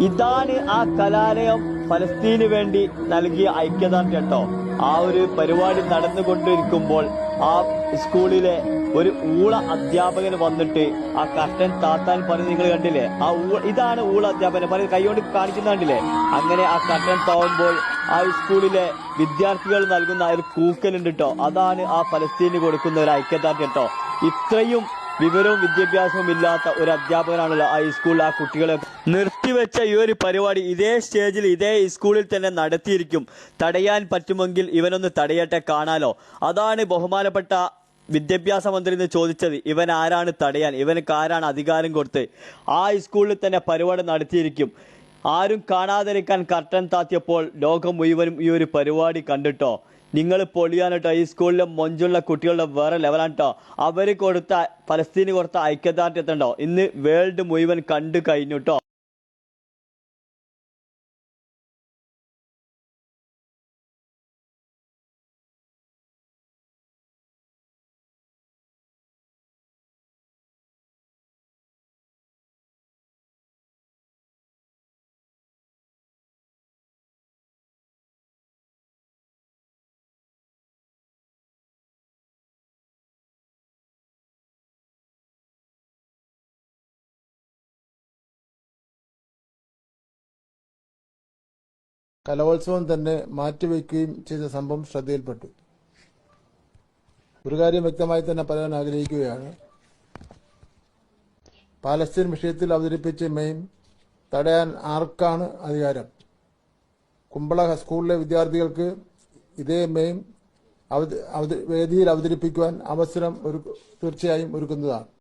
ഇതാണ് ആ കലാലയം ഫലസ്തീന് വേണ്ടി നൽകിയ ഐക്യദാർഢ്യം കേട്ടോ. ആ ഒരു പരിപാടി നടന്നുകൊണ്ടിരിക്കുമ്പോൾ ആ സ്കൂളിലെ ഒരു ഊള അധ്യാപകൻ വന്നിട്ട് ആ കർട്ടൻ താത്താൻ പറഞ്ഞ് നിങ്ങൾ കണ്ടില്ലേ? ആ ഇതാണ് ഊള അധ്യാപകൻ. പറഞ്ഞ് കൈകൊണ്ട് കാണിക്കുന്ന കണ്ടില്ലേ? അങ്ങനെ ആ കർട്ടൻ താവുമ്പോൾ ആ സ്കൂളിലെ വിദ്യാർത്ഥികൾ നൽകുന്ന ഒരു കൂക്കലുണ്ട് കേട്ടോ. അതാണ് ആ ഫലസ്തീന് കൊടുക്കുന്ന ഒരു ഐക്യദാർഢ്യം കേട്ടോ. ഇത്രയും വിവരവും വിദ്യാഭ്യാസവും ഇല്ലാത്ത ഒരു അധ്യാപകനാണല്ലോ ആ സ്കൂളിൽ ആ കുട്ടികളെ. നിർത്തിവെച്ച ഈ ഒരു പരിപാടി ഇതേ സ്റ്റേജിൽ ഇതേ സ്കൂളിൽ തന്നെ നടത്തിയിരിക്കും. തടയാൻ പറ്റുമെങ്കിൽ ഇവനൊന്ന് തടയട്ടെ കാണാലോ. അതാണ് ബഹുമാനപ്പെട്ട വിദ്യാഭ്യാസ മന്ത്രി എന്ന് ചോദിച്ചത് ഇവൻ ആരാണ് തടയാൻ? ഇവനക്ക് ആരാണ് അധികാരം കൊടുത്ത്? ആ സ്കൂളിൽ തന്നെ പരിപാടി നടത്തിയിരിക്കും. ആരും കാണാതിരിക്കാൻ കർട്ടൻ താത്തിയപ്പോൾ ലോകം മുഴുവനും ഈ ഒരു പരിപാടി കണ്ടിട്ടോ? നിങ്ങൾ പൊളിയാണ് ഈ സ്കൂളിലെ മൊഞ്ചുള്ള കുട്ടികളുടെ വേറെ ലെവലാണ് കേട്ടോ അവർ കൊടുത്ത ഫലസ്തീന് കൊടുത്ത ഐക്യദാർഢ്യത്തുണ്ടോ ഇന്ന് വേൾഡ് മുഴുവൻ കണ്ടു കഴിഞ്ഞു കേട്ടോ കലോത്സവം തന്നെ മാറ്റിവെക്കുകയും ചെയ്ത സംഭവം ശ്രദ്ധയിൽപ്പെട്ടു. ഒരു കാര്യം വ്യക്തമായി തന്നെ പറയാൻ ആഗ്രഹിക്കുകയാണ്. പാലസ്തീൻ വിഷയത്തിൽ അവതരിപ്പിച്ച മെയിം തടയാൻ ആർക്കാണ് അധികാരം? കുമ്പള സ്കൂളിലെ വിദ്യാർത്ഥികൾക്ക് ഇതേ മെയിം വേദിയിൽ അവതരിപ്പിക്കുവാൻ അവസരം ഒരു തീർച്ചയായും ഒരുക്കുന്നതാണ്.